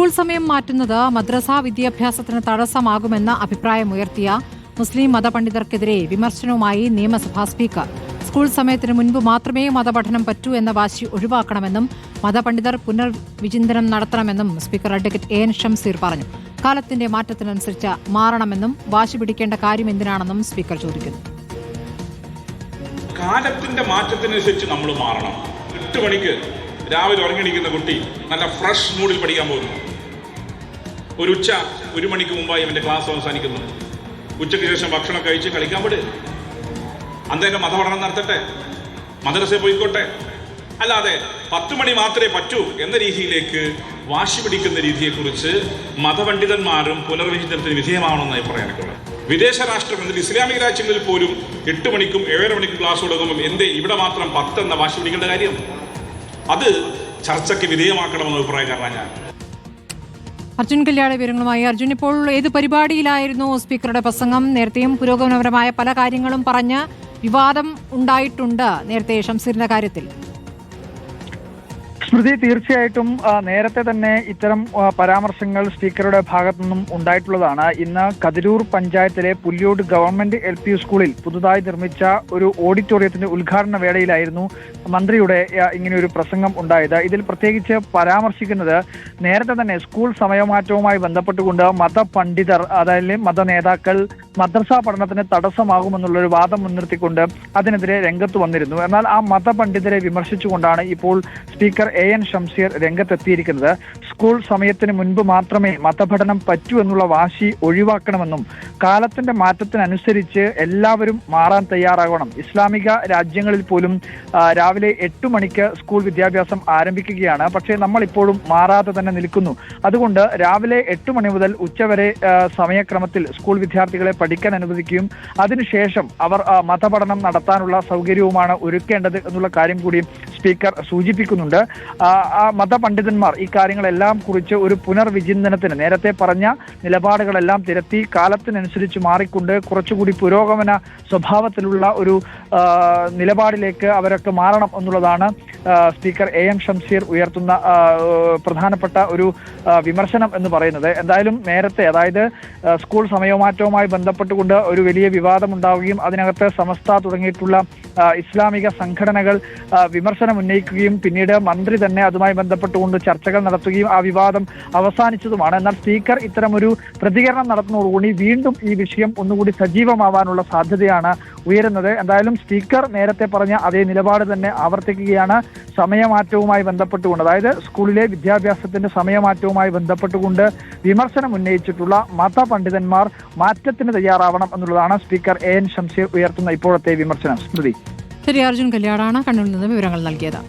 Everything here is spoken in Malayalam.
സ്കൂൾ സമയം മാറ്റുന്നത് മദ്രസ വിദ്യാഭ്യാസത്തിന് തടസ്സമാകുമെന്ന അഭിപ്രായമുയർത്തിയ മുസ്ലിം മതപണ്ഡിതർക്കെതിരെ വിമർശനവുമായി നിയമസഭാ സ്പീക്കർ. സ്കൂൾ സമയത്തിന് മുൻപ് മാത്രമേ മതപഠനം പറ്റൂ എന്ന വാശി ഒഴിവാക്കണമെന്നും മതപണ്ഡിതർ പുനർവിചിന്തനം നടത്തണമെന്നും speaker advocate A N Shamseer പറഞ്ഞു. കാലത്തിന്റെ മാറ്റത്തിനനുസരിച്ച് മാറണമെന്നും വാശി പിടിക്കേണ്ട കാര്യം എന്തിനാണെന്നും സ്പീക്കർ ചോദിക്കുന്നു. കാലത്തിന്റെ മാറ്റത്തിനനുസരിച്ച് നമ്മൾ മാറണം. എട്ട് മണിക്ക് രാവിലെ ഉറങ്ങിയിരിക്കുന്ന കുട്ടി നല്ല ഫ്രഷ് മൂഡിൽ പഠിക്കാൻ പോകുന്നു. ഒരു ഉച്ച ഒരു മണിക്ക് മുമ്പായി അവന്റെ ക്ലാസ് അവസാനിക്കുന്നു. ഉച്ചയ്ക്ക് ശേഷം ഭക്ഷണം കഴിച്ച് കളിക്കാൻ വിട്. അന്നേരം മതപഠനം നടത്തട്ടെ. മദ്രസ പോയിക്കോട്ടെ. അല്ലാതെ പത്ത് മണി മാത്രമേ പറ്റൂ എന്ന രീതിയിലേക്ക് വാശി പിടിക്കുന്ന രീതിയെക്കുറിച്ച് മതപണ്ഡിതന്മാരും പുനർവിചിന്തനത്തിന് വിധേയമാവണമെന്നായി പറയാനൊക്കെയുള്ളത് വിദേശ രാഷ്ട്രം എന്നിട്ട് ഇസ്ലാമിക രാജ്യങ്ങളിൽ പോലും എട്ട് മണിക്കും ഏഴര മണിക്കും ക്ലാസ് തുടങ്ങുമ്പോൾ എന്തേ ഇവിടെ മാത്രം പത്തെന്ന വാശി പിടിക്കേണ്ട കാര്യം? അത് ചർച്ചയ്ക്ക് വിധേയമാക്കണമെന്ന അഭിപ്രായക്കാരനാണ് ഞാൻ. അർജുൻ കല്യാണ വിവരങ്ങളുമായി. അർജുൻ ഇപ്പോൾ ഏത് പരിപാടിയിലായിരുന്നു സ്പീക്കറുടെ പ്രസംഗം? നേരത്തെയും പുരോഗമനപരമായ പല കാര്യങ്ങളും പറഞ്ഞ് വിവാദം ഉണ്ടായിട്ടുണ്ട് നേരത്തെ ഷംസീറിന്റെ കാര്യത്തിൽ. സ്മൃതി തീർച്ചയായിട്ടും നേരത്തെ തന്നെ ഇത്തരം പരാമർശങ്ങൾ സ്പീക്കറുടെ ഭാഗത്തു നിന്നും ഉണ്ടായിട്ടുള്ളതാണ്. ഇന്ന് കതിരൂർ പഞ്ചായത്തിലെ പുല്ലിയോട് ഗവൺമെന്റ് എൽ പി സ്കൂളിൽ പുതുതായി നിർമ്മിച്ച ഒരു ഓഡിറ്റോറിയത്തിന്റെ ഉദ്ഘാടന വേളയിലായിരുന്നു മന്ത്രിയുടെ ഇങ്ങനെ ഒരു പ്രസംഗം ഉണ്ടായത്. ഇതിൽ പ്രത്യേകിച്ച് പരാമർശിക്കുന്നത് നേരത്തെ തന്നെ സ്കൂൾ സമയമാറ്റവുമായി ബന്ധപ്പെട്ടുകൊണ്ട് മതപണ്ഡിതർ അതായത് മത നേതാക്കൾ മദ്രസ പഠനത്തിന് തടസ്സമാകുമെന്നുള്ള ഒരു വാദം മുൻനിർത്തിക്കൊണ്ട് അതിനെതിരെ രംഗത്ത് വന്നിരുന്നു. എന്നാൽ ആ മതപണ്ഡിതരെ വിമർശിച്ചുകൊണ്ടാണ് ഇപ്പോൾ സ്പീക്കർ എ എൻ ഷംസീർ രംഗത്തെത്തിയിരിക്കുന്നത്. സ്കൂൾ സമയത്തിന് മുൻപ് മാത്രമേ മതപഠനം പറ്റൂ എന്നുള്ള വാശി ഒഴിവാക്കണമെന്നും കാലത്തിന്റെ മാറ്റത്തിനനുസരിച്ച് എല്ലാവരും മാറാൻ തയ്യാറാകണം. ഇസ്ലാമിക രാജ്യങ്ങളിൽ പോലും രാവിലെ എട്ട് മണിക്ക് സ്കൂൾ വിദ്യാഭ്യാസം ആരംഭിക്കുകയാണ്. പക്ഷേ നമ്മൾ ഇപ്പോഴും മാറാതെ തന്നെ നിൽക്കുന്നു. അതുകൊണ്ട് രാവിലെ എട്ട് മണി മുതൽ ഉച്ചവരെ സമയക്രമത്തിൽ സ്കൂൾ വിദ്യാർത്ഥികളെ പഠിക്കാൻ അനുവദിക്കുകയും അതിനുശേഷം അവർ മതപഠനം നടത്താനുള്ള സൗകര്യവുമാണ് ഒരുക്കേണ്ടത് എന്നുള്ള കാര്യം കൂടി സ്പീക്കർ സൂചിപ്പിക്കുന്നുണ്ട്. ആ, മതപണ്ഡിതന്മാർ ഈ കാര്യങ്ങളെല്ലാം കുറിച്ച് ഒരു പുനർവിചിന്തനത്തിന് നേരത്തെ പറഞ്ഞ നിലപാടുകളെല്ലാം തിരത്തി കാലത്തിനനുസരിച്ച് മാറിക്കൊണ്ട് കുറച്ചുകൂടി പുരോഗമന സ്വഭാവത്തിലുള്ള ഒരു നിലപാടിലേക്ക് അവരൊക്കെ മാറണം എന്നുള്ളതാണ് സ്പീക്കർ എ എം ഷംസീർ ഉയർത്തുന്ന പ്രധാനപ്പെട്ട ഒരു വിമർശനം എന്ന് പറയുന്നത്. എന്തായാലും നേരത്തെ അതായത് സ്കൂൾ സമയമാറ്റവുമായി ബന്ധപ്പെട്ടുകൊണ്ട് ഒരു വലിയ വിവാദം ഉണ്ടാവുകയും അതിനകത്ത് സമസ്ത തുടങ്ങിയിട്ടുള്ള ഇസ്ലാമിക സംഘടനകൾ ആ, വിമർശനം ഉന്നയിക്കുകയും പിന്നീട് മന്ത്രി തന്നെ അതുമായി ബന്ധപ്പെട്ടുകൊണ്ട് ചർച്ചകൾ നടത്തുകയും ആ വിവാദം അവസാനിച്ചതുമാണ്. എന്നാൽ സ്പീക്കർ ഇത്തരമൊരു പ്രതികരണം നടത്തുന്നതോടുകൂടി വീണ്ടും ഈ വിഷയം ഒന്നുകൂടി സജീവമാവാനുള്ള സാധ്യതയാണ് ഉയരുന്നത്. എന്തായാലും സ്പീക്കർ നേരത്തെ പറഞ്ഞ അതേ നിലപാട് തന്നെ ആവർത്തിക്കുകയാണ്. സമയമാറ്റവുമായി ബന്ധപ്പെട്ടുകൊണ്ട് അതായത് സ്കൂളിലെ വിദ്യാഭ്യാസത്തിന്റെ സമയമാറ്റവുമായി ബന്ധപ്പെട്ടുകൊണ്ട് വിമർശനം ഉന്നയിച്ചിട്ടുള്ള മതപണ്ഡിതന്മാർ മാറ്റത്തിന് തയ്യാറാവണം എന്നുള്ളതാണ് സ്പീക്കർ എ എൻ ഷംസീർ ഉയർത്തുന്ന ഇപ്പോഴത്തെ വിമർശനം. സ്മൃതി. ശരി അർജുൻ കല്യാടാണ് കണ്ണൂരിൽ നിന്ന് വിവരങ്ങൾ നൽകിയത്